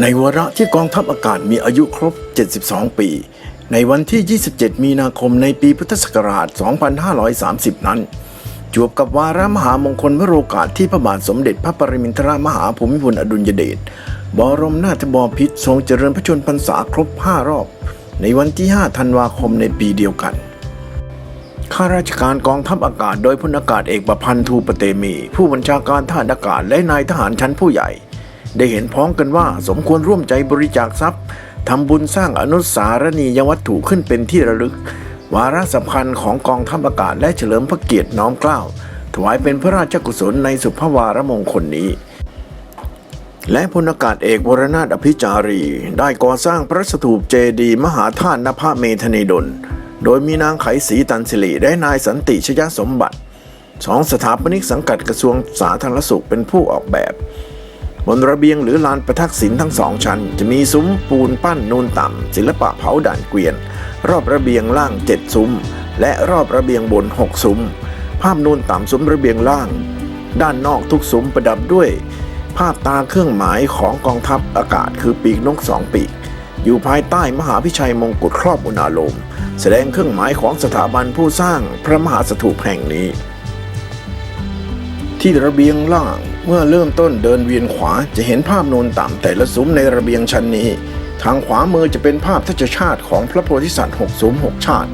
ในวาระที่กองทัพอากาศมีอายุครบ 72 ปี ในวันที่ 27 มีนาคมในปีพุทธศักราช 2530 นั้น จวบกับวาระมหามงคลวโรกาสที่พระบาทสมเด็จพระปรมินทรมหาภูมิพลอดุลยเดชบรมนาถบพิตรทรงเจริญพระชนมพรรษาครบ 5 รอบ ในวันที่ 5 ธันวาคมในปีเดียวกันข้าราชการกองทัพอากาศโดยพลอากาศเอกประพันธ์ทูปเตมี ผู้บัญชาการทหารอากาศและนายทหารชั้นผู้ใหญ่ ได้เห็นพ้องกันว่าสมควรร่วมใจบริจาคทรัพย์ทำบุญสร้างอนุสารณียวัตถุขึ้นเป็นที่ระลึก วาระสำคัญของกองทัพอากาศและเฉลิมพระเกียรติน้อมเกล้าถวายเป็นพระราชกุศลในสุภวารมงคลนี้ และพลอากาศเอกวรนาถอภิจารี ได้ก่อสร้างพระสถูปเจดีย์มหาธาตุนภเมธเนดล โดยมีนางไขศรีตันสิริและนายสันติชยสมบัติสองสถาปนิกสังกัดกระทรวงสาธารณสุขเป็นผู้ออกแบบ บนระเบียงหรือลานประทักษิณทั้งสองชั้น จะมีซุ้มปูนปั้นนูนต่ำศิลปะเผาด่านเกวียน รอบระเบียงล่างเจ็ดซุ้ม และรอบระเบียงบนหกซุ้ม ภาพนูนต่ำซุ้มระเบียงล่าง ด้านนอกทุกซุ้มประดับด้วย ภาพตาเครื่องหมายของกองทัพอากาศคือปีกนกสองปีก อยู่ภายใต้มหาพิชัยมงกุฎครอบอุณาโลม แสดงเครื่องหมายของสถาบันผู้สร้างพระมหาสถูปแห่งนี้ ที่ระเบียงล่าง เมื่อเริ่มต้นเดินเวียนขวาจะเห็นภาพนูนต่ำแต่ละซุ้มในระเบียงชั้นนี้ ทางขวามือจะเป็นภาพทัชชาติของพระโพธิสัตว์หกซุ้มหกชาติ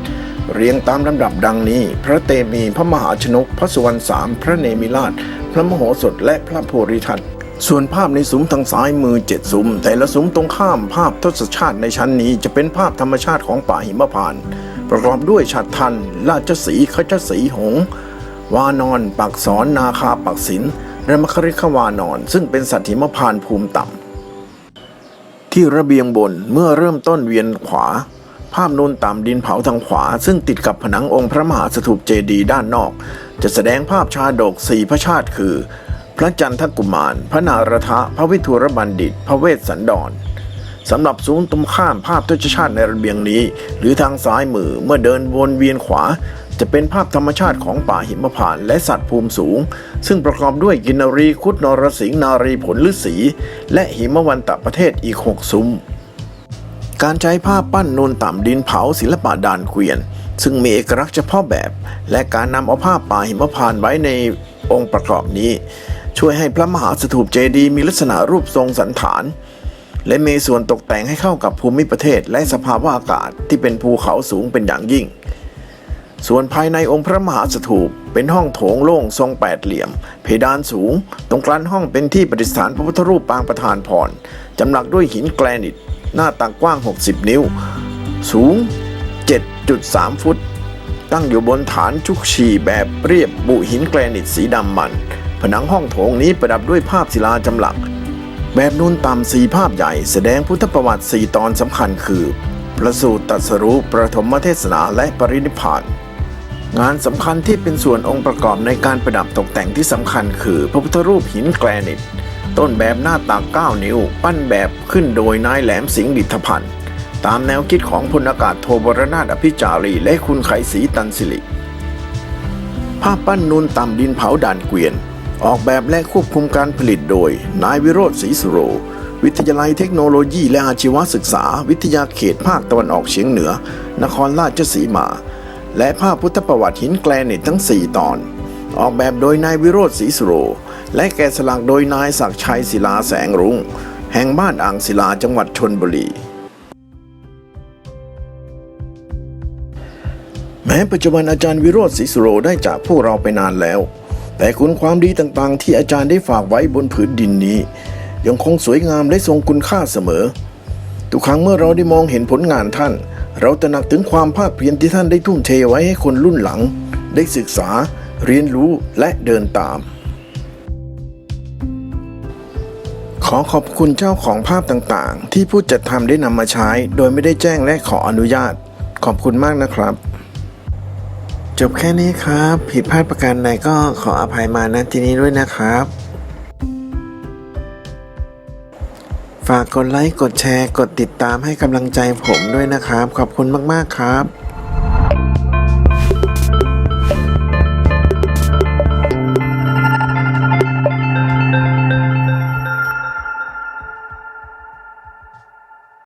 เรียงตามลำดับดังนี้ พระเตมีพระมหาชนก พระสุวรรณสามพระเนมิราช พระมโหสถและพระโพธิทัตส่วนภาพในซุ้มทางซ้ายมือเจ็ดซุ้ม แต่ละซุ้มตรงข้ามภาพทศชาติในชั้นนี้จะเป็นภาพธรรมชาติของป่าหิมพานต์ประกอบด้วยฉัตรทัน ราชสีขจสีหงส์ วานอนปักษรนาคาปักศิลและมคริขวานอน ซึ่งเป็นสัตว์หิมพานภูมิต่ำที่ระเบียงบนเมื่อเริ่มต้นเวียนขวา ภาพนูนต่ำดินเผาทางขวา ซึ่งติดกับผนังองค์พระมหาสถูปเจดีย์ด้านนอก จะแสดงภาพชาดกสี่พระชาติคือ พระจันทกุมาร พระนารทะ พระวิทูรบัณฑิต พระเวสสันดรสำหรับซุ้มตรงข้ามภาพทศชาติในระเบียงนี้ หรือทางซ้ายมือเมื่อเดินวนเวียนขวา จะเป็นภาพธรรมชาติของป่าหิมพานต์และสัตว์ภูมิสูง ซึ่งประกอบด้วยกินรีคุดนรสิงนารีผลฤาษีและหิมวันตะประเทศอีกหกซุ้ม การใช้ภาพปั้นนูนต่ำดินเผาศิลปะด่านเกวียน ซึ่งมีเอกลักษณ์เฉพาะแบบ และการนำเอาภาพป่าหิมพานต์ไว้ในองค์ประกอบนี้ ช่วยให้พระมหาสถูปเจดีย์มีลักษณะรูปทรงสันฐานและมีส่วนตกแต่งให้เข้ากับภูมิประเทศและสภาวะอากาศที่เป็นภูเขาสูงเป็นอย่างยิ่ง ส่วนภายในองค์พระมหาสถูปเป็นห้องโถงโล่งทรงแปดเหลี่ยม เพดานสูง ตรงกลางห้องเป็นที่ประดิษฐานพระพุทธรูปปางประธานพรจำหลักด้วยหินแกรนิต หน้าตักกว้าง 60 นิ้ว สูง 7.3 ฟุต ตั้งอยู่บนฐานชุกชีแบบเรียบบุหินแกรนิตสีดำมัน ผนังห้องโถงนี้ประดับด้วยภาพศิลาจำหลัก แบบนูนต่ำสีภาพใหญ่ แสดงพุทธประวัติสี่ตอนสำคัญคือ ประสูติตัสรู้ประถมเทศนาและปรินิพพาน งานสำคัญที่เป็นส่วนองค์ประกอบในการประดับตกแต่งที่สำคัญคือ พระพุทธรูปหินแกรนิต ต้นแบบหน้าตัก9นิ้ว ปั้นแบบขึ้นโดยนายแหลมสิงห์ดิษพันธ์ตามแนวคิดของพลอากาศโทบรนาถอภิจารี และคุณไขศรีตันสิริภาพปั้นนูนต่ำดินเผาด่านเกวียน ออกแบบและควบคุมการผลิตโดย นายวิโรธศรีสุโร วิทยาลัยเทคโนโลยีและอาชีวศึกษา วิทยาเขตภาคตะวันออกเฉียงเหนือ นครราชสีมา และภาพพุทธประวัติหินแกลนิตทั้ง 4 ตอน ออกแบบโดยนายวิโรธศรีสุโร และแกะสลักโดยนายศักชัยศิลาแสงรุง้งแห่งบ้านอ่างศิลาจังหวัดชนบุรี แม้ปัจจุบันอาจารย์วิโรธศรีสุโรได้จากพวกเราไปนานแล้ว แต่คุณความดีต่างๆ ที่อาจารย์ได้ฝากไว้บนผืนดินนี้ ยังคงสวยงามและทรงคุณค่าเสมอ ทุกครั้งเมื่อเราได้มองเห็นผลงานท่าน เราตระหนักถึงความภาคเพียรที่ท่านได้ทุ่มเทไว้ให้คนรุ่นหลัง ได้ศึกษา เรียนรู้และเดินตาม ขอขอบคุณเจ้าของภาพต่างๆ ที่ผู้จัดทำได้นำมาใช้ โดยไม่ได้แจ้งและขออนุญาต ขอบคุณมากนะครับ จบแค่นี้ครับ ผิดพลาดประการใดก็ขออภัยมาณที่นี้ด้วยนะครับ ฝากกดไลค์ กดแชร์ กดติดตามให้กำลังใจผมด้วยนะครับ ขอบคุณมาก ๆ ครับ